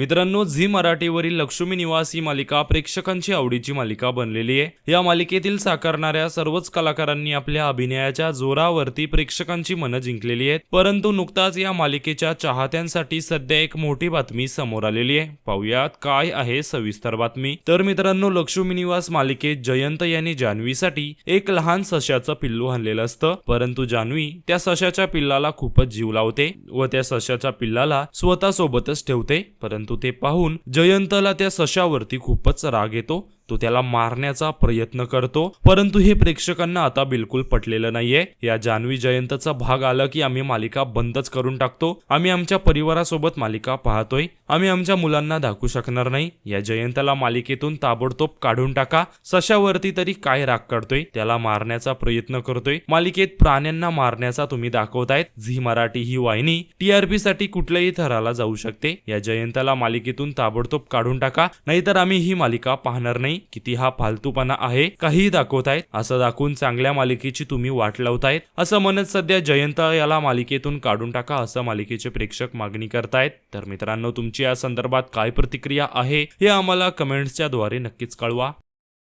मित्रांनो झी मराठीवरील लक्ष्मी निवास ही मालिका प्रेक्षकांची आवडीची मालिका बनलेली आहे. या मालिकेतील साकारणाऱ्या सर्वच कलाकारांनी आपल्या अभिनयाच्या जोरावरती प्रेक्षकांची मनं जिंकलेली आहेत. परंतु नुकताच या मालिकेच्या चाहत्यांसाठी सध्या एक मोठी बातमी समोर आलेली आहे. पाहुयात काय आहे सविस्तर बातमी. तर मित्रांनो लक्ष्मी निवास मालिकेत जयंत यांनी जान्हवीसाठी एक लहान सशाचं पिल्लू आणलेलं असतं. परंतु जान्हवी त्या सशाच्या पिल्लाला खूपच जीव लावते व त्या सशाच्या पिल्लाला स्वतः सोबतच ठेवते. परंतु ते पाहून जयंतला त्या सशावरती खूपच राग येतो. तो त्याला मारण्याचा प्रयत्न करतो. परंतु हे प्रेक्षकांना आता बिलकुल पटलेलं नाहीये. या जान्हवी जयंतचा भाग आला की आम्ही मालिका बंदच करून टाकतो. आम्ही आमच्या परिवारासोबत मालिका पाहतोय. आम्ही आमच्या मुलांना दाखवू शकणार नाही. या जयंतला मालिकेतून ताबडतोब काढून टाका. सशावरती तरी काय राग काढतोय? त्याला मारण्याचा प्रयत्न करतोय. मालिकेत प्राण्यांना मारण्याचा तुम्ही दाखवतायत. झी मराठी ही वाहिनी टीआरपी साठी कुठल्याही थराला जाऊ शकते. या जयंताला मालिकेतून ताबडतोब काढून टाका. नाहीतर आम्ही ही मालिका पाहणार नाही. किती हा फालतूपणा आहे काहीही दाखवतायत. असं दाखवून चांगल्या मालिकेची तुम्ही वाट लावतायत. असं म्हणत सध्या जयंत याला मालिकेतून काढून टाका असं मालिकेचे प्रेक्षक मागणी करतायत. तर मित्रांनो तुमची या संदर्भात काय प्रतिक्रिया आहे हे आम्हाला कमेंट्सच्या द्वारे नक्कीच कळवा.